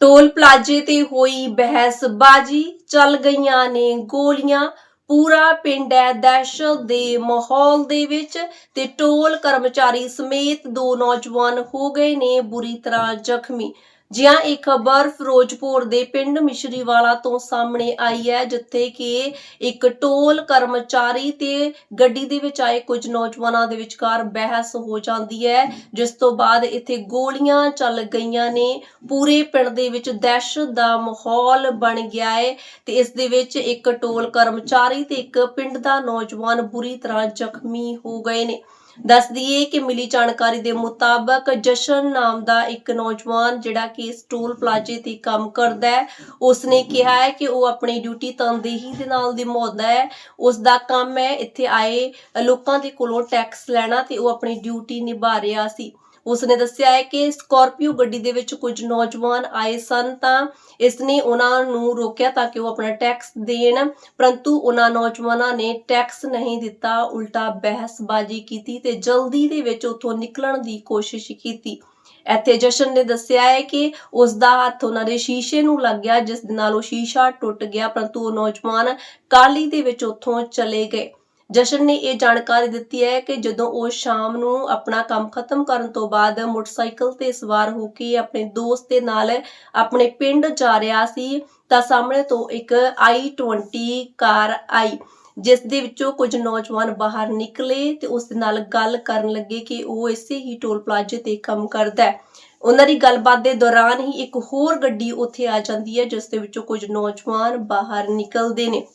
Toll ਪਲਾਜ਼ੇ ਤੇ ਹੋਈ ਬਹਿਸਬਾਜ਼ੀ, ਚੱਲ ਗਈਆਂ ਨੇ ਗੋਲੀਆਂ। ਪੂਰਾ ਪਿੰਡ ਹੈ ਦਹਿਸ਼ਤ ਦੇ ਮਾਹੌਲ ਦੇ ਵਿੱਚ ਤੇ ਟੋਲ ਕਰਮਚਾਰੀ ਸਮੇਤ ਦੋ ਨੌਜਵਾਨ ਹੋ ਗਏ ਨੇ ਬੁਰੀ ਤਰ੍ਹਾਂ ਜ਼ਖਮੀ। ਜਿਹਾ ਇਹ ਖਬਰ ਫਿਰੋਜ਼ਪੁਰ ਦੇ ਪਿੰਡ ਮਿਸ਼ਰੀਵਾਲਾ ਤੋਂ ਸਾਹਮਣੇ ਆਈ ਹੈ, ਜਿੱਥੇ ਕਿ ਇੱਕ ਟੋਲ ਕਰਮਚਾਰੀ ਤੇ ਗੱਡੀ ਦੇ ਵਿੱਚ ਆਏ ਕੁਝ ਨੌਜਵਾਨਾਂ ਦੇ ਵਿਚਕਾਰ ਬਹਿਸ ਹੋ ਜਾਂਦੀ ਹੈ, ਜਿਸ ਤੋਂ ਬਾਅਦ ਇੱਥੇ ਗੋਲੀਆਂ ਚੱਲ ਗਈਆਂ ਨੇ। ਪੂਰੇ ਪਿੰਡ ਦੇ ਵਿੱਚ ਦਹਿਸ਼ਤ ਦਾ ਮਾਹੌਲ ਬਣ ਗਿਆ ਹੈ ਤੇ ਇਸ ਦੇ ਵਿੱਚ ਇੱਕ ਟੋਲ ਕਰਮਚਾਰੀ ਤੇ ਇੱਕ ਪਿੰਡ ਦਾ ਨੌਜਵਾਨ ਬੁਰੀ ਤਰ੍ਹਾਂ ਜ਼ਖਮੀ ਹੋ ਗਏ ਨੇ। ਦੱਸ ਦਈਏ ਕਿ ਮਿਲੀ ਜਾਣਕਾਰੀ ਦੇ ਮੁਤਾਬਕ ਜਸ਼ਨ ਨਾਮ ਦਾ ਇੱਕ ਨੌਜਵਾਨ ਜਿਹੜਾ ਕਿ ਇਸ ਟੋਲ ਪਲਾਜ਼ੇ ਤੇ ਕੰਮ ਕਰਦਾ ਹੈ, ਉਸਨੇ ਕਿਹਾ ਹੈ ਕਿ ਉਹ ਆਪਣੀ ਡਿਊਟੀ ਤਨਦੇਹੀ ਦੇ ਨਾਲ ਨਿਭਾਉਂਦਾ ਹੈ। ਉਸ ਦਾ ਕੰਮ ਹੈ ਇੱਥੇ ਆਏ ਲੋਕਾਂ ਦੇ ਕੋਲੋਂ ਟੈਕਸ ਲੈਣਾ ਤੇ ਉਹ ਆਪਣੀ ਡਿਊਟੀ ਨਿਭਾ ਰਿਹਾ ਸੀ। ਉਸਨੇ ਦੱਸਿਆ ਹੈ ਕਿ ਸਕਾਰਪੀਓ ਗੱਡੀ ਦੇ ਵਿੱਚ ਕੁਝ ਨੌਜਵਾਨ ਆਏ ਸਨ ਤਾਂ ਇਸਨੇ ਉਹਨਾਂ ਨੂੰ ਰੋਕਿਆ ਤਾਂ ਕਿ ਉਹ ਆਪਣਾ ਟੈਕਸ ਦੇਣ, ਪਰੰਤੂ ਉਹਨਾਂ ਨੌਜਵਾਨਾਂ ਨੇ ਟੈਕਸ ਨਹੀਂ ਦਿੱਤਾ, ਉਲਟਾ ਬਹਿਸਬਾਜ਼ੀ ਕੀਤੀ ਤੇ ਜਲਦੀ ਦੇ ਵਿੱਚ ਉੱਥੋਂ ਨਿਕਲਣ ਦੀ ਕੋਸ਼ਿਸ਼ ਕੀਤੀ। ਇੱਥੇ ਜਸ਼ਨ ਨੇ ਦੱਸਿਆ ਹੈ ਕਿ ਉਸ ਦਾ ਹੱਥ ਉਹਨਾਂ ਦੇ ਸ਼ੀਸ਼ੇ ਨੂੰ ਲੱਗ ਗਿਆ, ਜਿਸ ਦੇ ਨਾਲ ਉਹ ਸ਼ੀਸ਼ਾ ਟੁੱਟ ਗਿਆ, ਪਰੰਤੂ ਉਹ ਨੌਜਵਾਨ ਕਾਲੀ ਦੇ ਵਿੱਚ ਉੱਥੋਂ ਚਲੇ ਗਏ। ਜਸ਼ਨ ਨੇ ਇਹ ਜਾਣਕਾਰੀ ਦਿੱਤੀ ਹੈ ਕਿ ਜਦੋਂ ਉਹ ਸ਼ਾਮ ਨੂੰ ਆਪਣਾ ਕੰਮ ਖਤਮ ਕਰਨ ਤੋਂ ਬਾਅਦ ਮੋਟਰਸਾਈਕਲ ਤੇ ਸਵਾਰ ਹੋ ਕੇ ਆਪਣੇ ਦੋਸਤ ਦੇ ਨਾਲ ਆਪਣੇ ਪਿੰਡ ਜਾ ਰਿਹਾ ਸੀ, ਤਾਂ ਸਾਹਮਣੇ ਤੋਂ ਇੱਕ i20 ਕਾਰ ਆਈ, ਜਿਸ ਦੇ ਵਿੱਚੋਂ ਕੁਝ ਨੌਜਵਾਨ ਬਾਹਰ ਨਿਕਲੇ ਤੇ ਉਸ ਦੇ ਨਾਲ ਗੱਲ ਕਰਨ ਲੱਗੇ ਕਿ ਉਹ ਇਸੇ ਹੀ ਟੋਲ ਪਲਾਜ਼ੇ ਤੇ ਕੰਮ ਕਰਦਾ ਹੈ। ਉਹਨਾਂ ਦੀ ਗੱਲਬਾਤ ਦੇ ਦੌਰਾਨ ਹੀ ਇੱਕ ਹੋਰ ਗੱਡੀ ਉੱਥੇ ਆ ਜਾਂਦੀ ਹੈ, ਜਿਸ ਦੇ ਵਿੱਚੋਂ ਕੁਝ ਨੌਜਵਾਨ ਬਾਹਰ ਨਿਕਲਦੇ ਨੇ।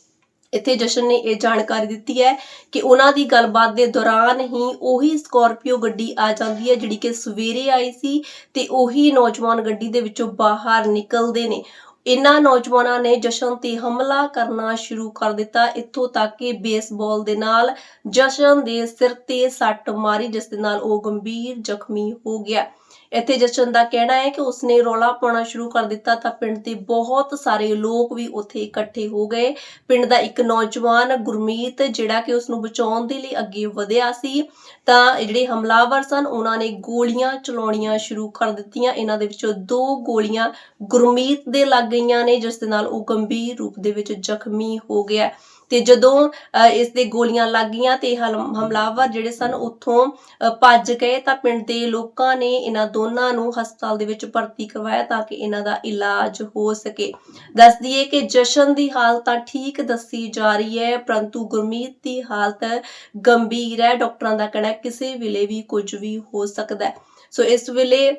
ਇੱਥੇ ਜਸ਼ਨ ਨੇ ਇਹ ਜਾਣਕਾਰੀ ਦਿੱਤੀ ਹੈ ਕਿ ਉਹਨਾਂ ਦੀ ਗੱਲਬਾਤ ਦੇ ਦੌਰਾਨ ਹੀ ਉਹੀ ਸਕਾਰਪੀਓ ਗੱਡੀ ਆ ਜਾਂਦੀ ਹੈ ਜਿਹੜੀ ਕਿ ਸਵੇਰੇ ਆਈ ਸੀ ਤੇ ਉਹੀ ਨੌਜਵਾਨ ਗੱਡੀ ਦੇ ਵਿੱਚੋਂ ਬਾਹਰ ਨਿਕਲਦੇ ਨੇ। ਇਨ੍ਹਾਂ ਨੌਜਵਾਨਾਂ ਨੇ ਜਸ਼ਨ ਤੇ ਹਮਲਾ ਕਰਨਾ ਸ਼ੁਰੂ ਕਰ ਦਿੱਤਾ। ਇੱਥੋਂ ਤੱਕ ਕਿ ਬੇਸਬਾਲ ਦੇ ਨਾਲ ਜਸ਼ਨ ਦੇ ਸਿਰ ਤੇ ਸੱਟ ਮਾਰੀ, ਜਿਸ ਦੇ ਨਾਲ ਉਹ ਗੰਭੀਰ ਜ਼ਖਮੀ ਹੋ ਗਿਆ। ਇੱਥੇ ਜਸ਼ਨ ਦਾ ਕਹਿਣਾ ਹੈ ਕਿ ਉਸਨੇ ਰੌਲਾ ਪਾਉਣਾ ਸ਼ੁਰੂ ਕਰ ਦਿੱਤਾ ਤਾਂ ਪਿੰਡ ਦੇ ਬਹੁਤ ਸਾਰੇ ਲੋਕ ਵੀ ਉੱਥੇ ਇਕੱਠੇ ਹੋ ਗਏ। ਪਿੰਡ ਦਾ ਇੱਕ ਨੌਜਵਾਨ ਗੁਰਮੀਤ, ਜਿਹੜਾ ਕਿ ਉਸ ਨੂੰ ਬਚਾਉਣ ਦੇ ਲਈ ਅੱਗੇ ਵਧਿਆ ਸੀ, ਤਾਂ ਜਿਹੜੇ ਹਮਲਾਵਰ ਸਨ, ਉਹਨਾਂ ਨੇ ਗੋਲੀਆਂ ਚਲਾਉਣੀਆਂ ਸ਼ੁਰੂ ਕਰ ਦਿੱਤੀਆਂ। ਇਹਨਾਂ ਦੇ ਵਿੱਚੋਂ ਦੋ ਗੋਲੀਆਂ ਗੁਰਮੀਤ ਦੇ ਲੱਗ ਗਈਆਂ ਨੇ, ਜਿਸ ਦੇ ਨਾਲ ਉਹ ਗੰਭੀਰ ਰੂਪ ਦੇ ਵਿੱਚ ਜ਼ਖਮੀ ਹੋ ਗਿਆ। ਤੇ ਜਦੋਂ ਇਸ ਦੇ ਗੋਲੀਆਂ ਲੱਗ ਤੇ ਹਮਲਾਵਰ ਜਿਹੜੇ ਸਨ ਉੱਥੋਂ ਭੱਜ ਗਏ ਤਾਂ ਪਿੰਡ ਦੇ ਲੋਕਾਂ ਨੇ ਇਹਨਾਂ ਦੋਨਾਂ ਨੂੰ ਹਸਪਤਾਲ ਦੇ ਵਿੱਚ ਭਰਤੀ ਕਰਵਾਇਆ ਤਾਂ ਕਿ ਇਹਨਾਂ ਦਾ ਇਲਾਜ ਹੋ ਸਕੇ। ਦੱਸ ਦਈਏ ਕਿ ਜਸ਼ਨ ਦੀ ਹਾਲਤ ਤਾਂ ਠੀਕ ਦੱਸੀ ਜਾ ਰਹੀ ਹੈ, ਪਰੰਤੂ ਗੁਰਮੀਤ ਦੀ ਹਾਲਤ ਗੰਭੀਰ ਹੈ। ਡਾਕਟਰਾਂ ਦਾ ਕਹਿਣਾ ਕਿਸੇ ਵੇਲੇ ਵੀ ਕੁਝ ਵੀ ਹੋ ਸਕਦਾ ਹੈ। ਸੋ ਇਸ ਵੇਲੇ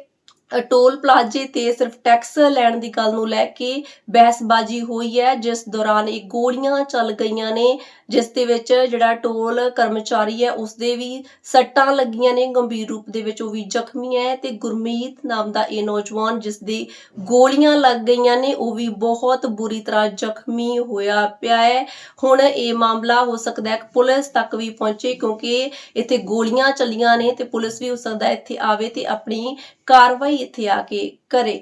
ਟੋਲ ਪਲਾਜ਼ੇ ਤੇ ਸਿਰਫ ਟੈਕਸ ਲੈਣ ਦੀ ਗੱਲ ਨੂੰ ਲੈ ਕੇ ਬਹਿਸਬਾਜ਼ੀ ਹੋਈ ਹੈ, ਜਿਸ ਦੌਰਾਨ ਇਹ ਗੋਲੀਆਂ ਚੱਲ ਗਈਆਂ ਨੇ, ਜਿਸ ਦੇ ਵਿੱਚ ਜਿਹੜਾ ਟੋਲ ਕਰਮਚਾਰੀ ਹੈ ਉਸ ਦੇ ਵੀ ਸੱਟਾਂ ਲੱਗੀਆਂ ਨੇ। ਗੰਭੀਰ ਰੂਪ ਦੇ ਵਿੱਚ ਉਹ ਵੀ ਜ਼ਖਮੀ ਹੈ ਤੇ ਗੁਰਮੀਤ ਨਾਮ ਦਾ ਇਹ ਨੌਜਵਾਨ, ਜਿਸ ਦੇ ਗੋਲੀਆਂ ਲੱਗ ਗਈਆਂ ਨੇ, ਉਹ ਵੀ ਬਹੁਤ ਬੁਰੀ ਤਰ੍ਹਾਂ ਜ਼ਖਮੀ ਹੋਇਆ ਪਿਆ ਹੈ। ਹੁਣ ਇਹ ਮਾਮਲਾ ਹੋ ਸਕਦਾ ਹੈ ਕਿ ਪੁਲਿਸ ਤੱਕ ਵੀ ਪਹੁੰਚੇ, ਕਿਉਂਕਿ ਇੱਥੇ ਗੋਲੀਆਂ ਚੱਲੀਆਂ ਨੇ ਤੇ ਪੁਲਿਸ ਵੀ ਹੋ ਸਕਦਾ ਇੱਥੇ ਆਵੇ ਤੇ ਆਪਣੀ ਕਾਰਵਾਈ ਇੱਥੇ ਆ ਕੇ ਕਰੇ।